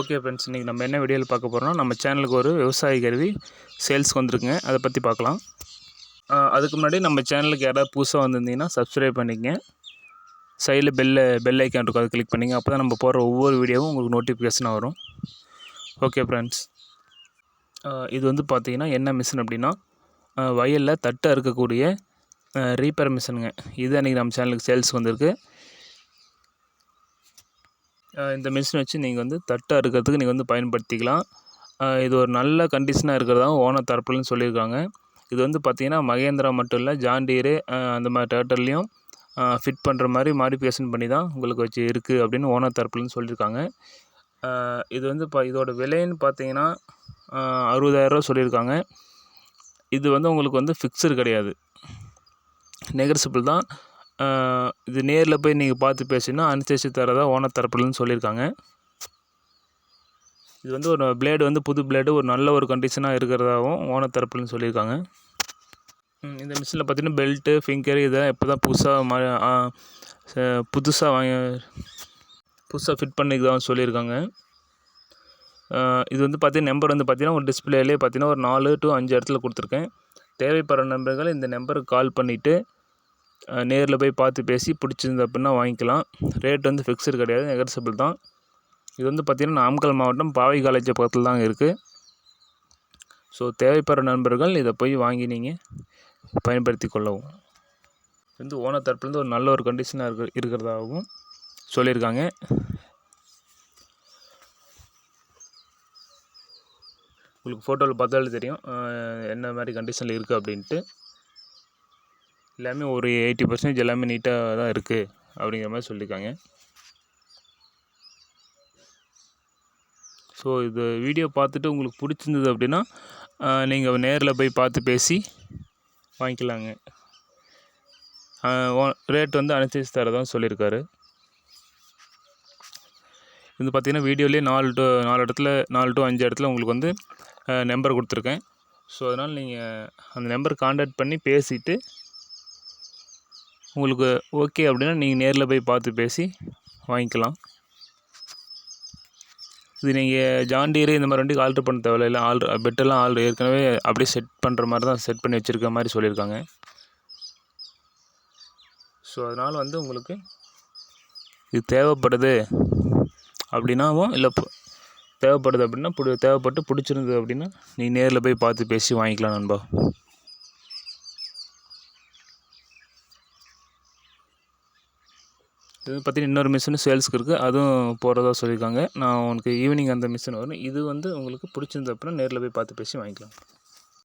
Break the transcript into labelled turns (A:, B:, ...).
A: Okay friends இன்றைக்கி நம்ம என்ன வீடியோவில் பார்க்க போகிறோம்னா நம்ம சேனலுக்கு ஒரு விவசாய கருவி சேல்ஸ்க்கு வந்திருக்குங்க. அதை பற்றி பார்க்கலாம். அதுக்கு முன்னாடி நம்ம சேனலுக்கு யாராவது புதுசாக வந்திருந்தீங்கன்னா சப்ஸ்கிரைப் பண்ணிக்கங்க. சைடில் பெல்ல பெல் ஐக்கான் இருக்கும் அதை கிளிக் பண்ணிங்க அப்போ தான் நம்ம போடுற ஒவ்வொரு வீடியோவும் உங்களுக்கு நோட்டிஃபிகேஷனாக வரும். Okay friends. இது வந்து பார்த்தீங்கன்னா என்ன மிஷின் அப்படின்னா வயலில் தட்டை அறுக்கக்கூடிய ரீப்பர் மிஷினுங்க இது அன்றைக்கி நம்ம சேனலுக்கு சேல்ஸ் வந்திருக்கு. இந்த மிஷின் வச்சு நீங்கள் வந்து தட்டை அறுக்கிறதுக்கு நீங்கள் வந்து பயன்படுத்திக்கலாம். இது ஒரு நல்ல கண்டிஷனாக இருக்கிறதாவும் ஓனர் தரப்புலன்னு சொல்லியிருக்காங்க. இது வந்து பார்த்திங்கன்னா மகேந்திரா மட்டும் இல்லை ஜாண்டீரு அந்த மாதிரி டேட்டர்லேயும் ஃபிட் பண்ணுற மாதிரி மாடிஃபிகேஷன் பண்ணி தான் உங்களுக்கு வச்சு இருக்குது அப்படின்னு ஓனர் தரப்புலன்னு சொல்லியிருக்காங்க. இது வந்து இப்போ இதோட விலைன்னு பார்த்தீங்கன்னா அறுபதாயிரரூவா சொல்லியிருக்காங்க. இது வந்து உங்களுக்கு வந்து ஃபிக்ஸடு கிடையாது. நெகர்சிபிள் தான். இது நேரில் போய் நீங்கள் பார்த்து பேசினா அனுசரித்து தரதா ஓனர் தரப்புலன்னு சொல்லியிருக்காங்க. இது வந்து ஒரு பிளேடு வந்து புது பிளேடு ஒரு நல்ல ஒரு கண்டிஷனாக இருக்கிறதாகவும் ஓனர் தரப்புலன்னு சொல்லியிருக்காங்க. இந்த மிஷினில் பார்த்தீங்கன்னா பெல்ட்டு ஃபிங்கர் இதெல்லாம் இப்போ தான் புதுசாக மா புதுசாக வாங்கி புதுசாக ஃபிட் பண்ணிக்கிறதாகவும் சொல்லியிருக்காங்க. இது வந்து பார்த்தீங்கன்னா நம்பர் வந்து பார்த்தீங்கன்னா ஒரு டிஸ்பிளேலே பார்த்தீங்கன்னா ஒரு நாலு டு அஞ்சு இடத்துல கொடுத்துருக்கேன். தேவைப்படுற நம்பர்கள் இந்த நம்பருக்கு கால் பண்ணிவிட்டு நேரில் போய் பார்த்து பேசி பிடிச்சிருந்து அப்படின்னா வாங்கிக்கலாம். ரேட் வந்து ஃபிக்ஸ்டு கிடையாது நெகர்சபிள் தான். இது வந்து பார்த்திங்கன்னா நாமக்கல் மாவட்டம் பாவை காலேஜ் பக்கத்தில் தான் இருக்குது ஸோ தேவைப்படுற நண்பர்கள் இதை போய் வாங்கி நீங்கள் பயன்படுத்தி கொள்ளவும். இது வந்து ஓனர் தரப்புலேருந்து ஒரு நல்ல ஒரு கண்டிஷனாக இருக்க இருக்கிறதாகவும் சொல்லியிருக்காங்க. உங்களுக்கு ஃபோட்டோவில் பார்த்தாலே தெரியும் என்ன மாதிரி கண்டிஷனில் இருக்குது அப்படின்ட்டு. எல்லாமே ஒரு எயிட்டி பர்சன்டேஜ் எல்லாமே நீட்டாக தான் இருக்குது அப்படிங்கிற மாதிரி சொல்லியிருக்காங்க. ஸோ இது வீடியோ பார்த்துட்டு உங்களுக்கு பிடிச்சிருந்தது அப்படின்னா நீங்கள் நேரில் போய் பார்த்து பேசி வாங்கிக்கலாங்க. ரேட் வந்து அனுசரித்து தரதான் சொல்லியிருக்காரு. இது பார்த்திங்கன்னா வீடியோலேயே நாலு டு நாலு இடத்துல நாலு டு அஞ்சு இடத்துல உங்களுக்கு வந்து நம்பர் கொடுத்துருக்கேன். ஸோ அதனால் நீங்கள் அந்த நம்பர் காண்டாக்ட் பண்ணி பேசிவிட்டு உங்களுக்கு ஓகே அப்படின்னா நீங்கள் நேரில் போய் பார்த்து பேசி வாங்கிக்கலாம். இது நீங்கள் ஜாண்டீரு இந்த மாதிரி வண்டிக்கு ஆல்ட்ரு பண்ண தேவையில்ல. ஆல்ட்ரு பெட்டெல்லாம் ஆல்ட்ரு ஏற்கனவே அப்படியே செட் பண்ணுற மாதிரி தான் செட் பண்ணி வச்சுருக்க மாதிரி சொல்லியிருக்காங்க. ஸோ அதனால் வந்து உங்களுக்கு இது தேவைப்படுது அப்படின்னாவும் இல்லை தேவைப்படுது அப்படின்னா பிடி தேவைப்பட்டு பிடிச்சிருந்தது அப்படின்னா நீ நேரில் போய் பார்த்து பேசி வாங்கிக்கலாம் நண்பா. இது பார்த்தீங்கன்னா இன்னொரு மிஷின் சேல்ஸ்க்கு இருக்குது அதுவும் போகிறதா சொல்லியிருக்காங்க. நான் உனக்கு ஈவினிங் அந்த மிஷின் வரும் இது வந்து உங்களுக்கு பிடிச்சிருந்த அப்புறம் நேரில் போய் பார்த்து பேசி வாங்கிக்கலாம்.